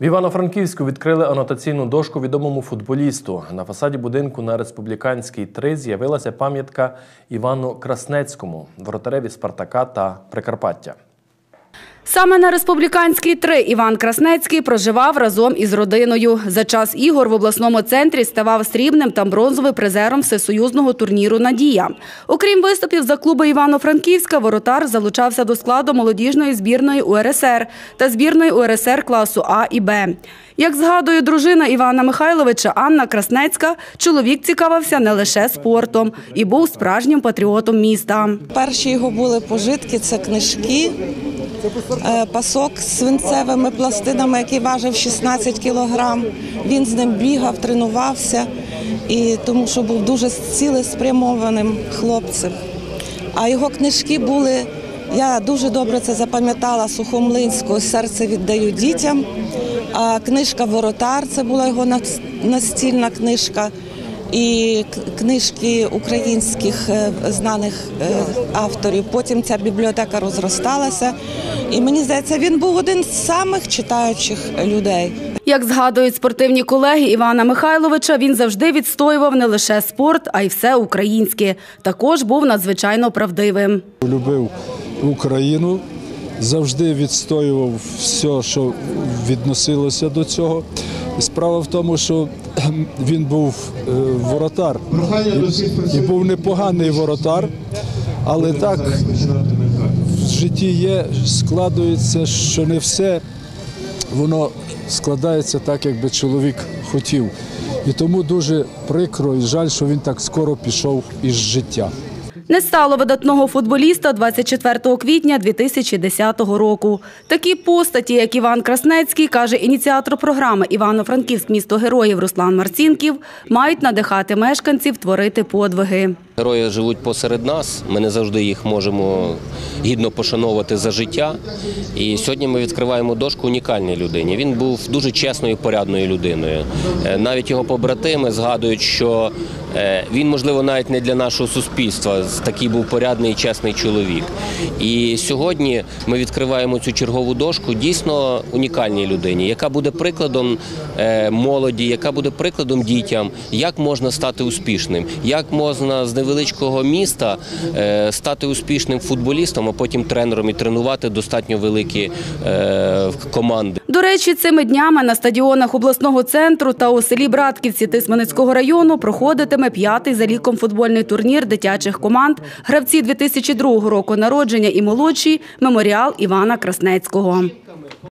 В Івано-Франківську відкрили анотаційну дошку відомому футболісту. На фасаді будинку на Республіканській 3 з'явилася пам'ятка Івану Краснецькому, воротареві Спартака та Прикарпаття. Саме на Республіканській 3 Іван Краснецький проживав разом із родиною. За час ігор в обласному центрі ставав срібним та бронзовим призером всесоюзного турніру «Надія». Окрім виступів за клуби Івано-Франківська, воротар залучався до складу молодіжної збірної УРСР та збірної УРСР класу А і Б. Як згадує дружина Івана Михайловича Анна Краснецька, чоловік цікавився не лише спортом і був справжнім патріотом міста. Перші його були пожитки це книжки, пасок з свинцевими пластинами, який важив 16 кілограм. Він з ним бігав, тренувався, і тому що був дуже цілеспрямованим хлопцем. А його книжки були, я дуже добре це запам'ятала Сухомлинського Серце віддаю дітям. А книжка Воротар це була його настільна книжка. І книжки українських е, знаних е, авторів. Потім ця бібліотека розросталася. І мені здається, він був один з самих читаючих людей. Як згадують спортивні колеги Івана Михайловича, він завжди відстоював не лише спорт, а й все українське. Також був надзвичайно правдивим. любив Україну, завжди відстоював все, що відносилося до цього. Справа в тому, що він був е, воротар і був непоганий воротар, але так в житті є, складується, що не все воно складається так, як би чоловік хотів. І тому дуже прикро і жаль, що він так скоро пішов із життя. Не стало видатного футболіста 24 квітня 2010 року. Такі постаті, як Іван Краснецький, каже ініціатор програми Івано-Франківськ місто героїв Руслан Марцінків, мають надихати мешканців творити подвиги. Герої живуть посеред нас. Ми не завжди їх можемо гідно пошановувати за життя. І сьогодні ми відкриваємо дошку унікальній людині. Він був дуже чесною, порядною людиною. Е, Навіть його побратими згадують, що е, він, можливо, навіть не для нашого суспільства. Такий був порядний і чесний чоловік. І сьогодні ми відкриваємо цю чергову дошку дійсно унікальній людині, яка буде прикладом е, молоді, яка буде прикладом дітям, як можна стати успішним, як можна з невеличкого міста е, стати успішним футболістом, а потім тренером і тренувати достатньо великі е, команди. До речі, цими днями на стадіонах обласного центру та у селі Братківці Тисменецького району проходитиме п'ятий за ліком футбольний турнір дитячих команд гравці 2002 року народження і молодші меморіал Івана Краснецького.